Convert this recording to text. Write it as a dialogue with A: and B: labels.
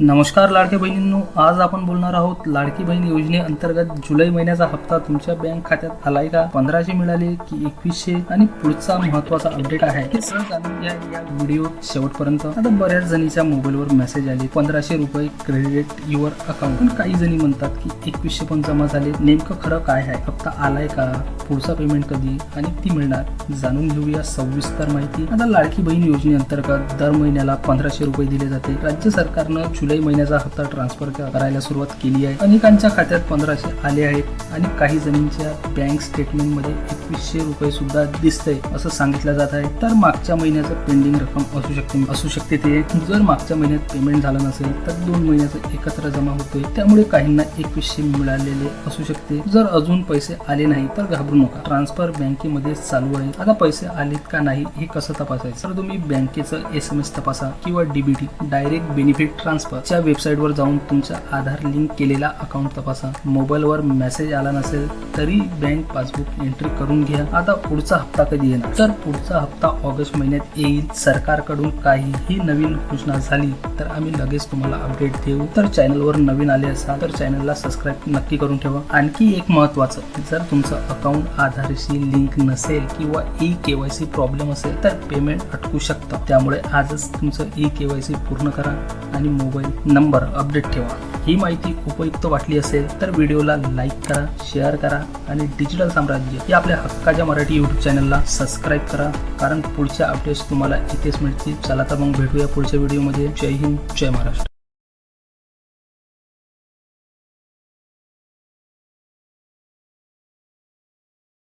A: नमस्कार लाडक्या बहिणींनो आज आपण बोलणार आहोत लाडकी बहीण योजनेअंतर्गत जुलै महिन्याचा हप्ता तुमच्या बँक खात्यात आलाय का? पंधराशे मिळाले की एकवीसशे? आणि पुढचा महत्त्वाचा अपडेट आहे हे जाणून घ्या या व्हिडिओ शेवटपर्यंत. आता बऱ्याच जणीच्या मोबाईलवर मेसेज आले पंधराशे रुपये क्रेडिट युअर अकाउंट पण काही जणी म्हणतात की एकवीसशे पण जमा झाले. नेमकं खरं काय आहे? हप्ता आलाय का? पुढचा पेमेंट कधी? आणि ती मिळणार? जाणून घेऊया सविस्तर माहिती. आता लाडकी बहीण योजनेअंतर्गत दर महिन्याला पंधराशे रुपये दिले जाते. राज्य सरकारनं जुलै महिन्याचा हप्ता ट्रान्सफर करायला सुरुवात केली आहे. अनेकांच्या खात्यात पंधराशे आले आहेत आणि काही जणींच्या बँक स्टेटमेंटमध्ये एकवीसशे रुपये सुद्धा दिसतंय असं सांगितलं जात आहे. तर मागच्या महिन्याचं पेंडिंग रक्कम असू शकते असू शकते ते. जर मागच्या महिन्यात पेमेंट झालं नसेल तर दोन महिन्याचं एकत्र जमा होतोय. त्यामुळे काहींना एकवीसशे मिळालेले असू शकते. जर अजून पैसे आले नाही तर घाबरू नका. ट्रान्सफर बँकेमध्ये चालू आहे. आता पैसे आलेत का नाही हे कसं तपासायचं? तर तुम्ही बँकेचं एस एम एस तपासा किंवा डीबीटी डायरेक्ट बेनिफिट ट्रान्सफर च्या वेबसाईटवर जाऊन तुमचा आधार लिंक केलेला अकाउंट तपासा. मोबाईलवर मेसेज आला नसेल तरी बँक पासबुक एंट्री करून घ्या. आता पुढचा हप्ता कधी येणार? तर पुढचा हप्ता ऑगस्ट महिन्यात येईल. सरकारकडून काहीही नवीन घोषणा झाली तर आम्ही लगेच तुम्हाला अपडेट देऊ. तर चॅनलवर नवीन आले असाल तर चॅनलला सबस्क्राईब नक्की करून ठेवा. आणखी एक महत्वाचं जर तुमचं अकाउंट आधारशी लिंक नसेल किंवा ई केवायसी प्रॉब्लेम असेल तर पेमेंट अटकू शकतं. त्यामुळे आजच तुमचं ई केवायसी पूर्ण करा आणि मोबाईल नंबर अपडेट ठेवा. ही माहिती उपयुक्त वाटली असेल तर व्हिडिओला लाईक करा शेअर करा आणि डिजिटल साम्राज्य या आपल्या हक्काच्या मराठी यूट्यूब चॅनलला सबस्क्राईब करा. कारण पुढच्या अपडेट्स तुम्हाला इथेच मिळतील. चला तर मग भेटूया पुढच्या व्हिडिओमध्ये जय हिंद जय महाराष्ट्र.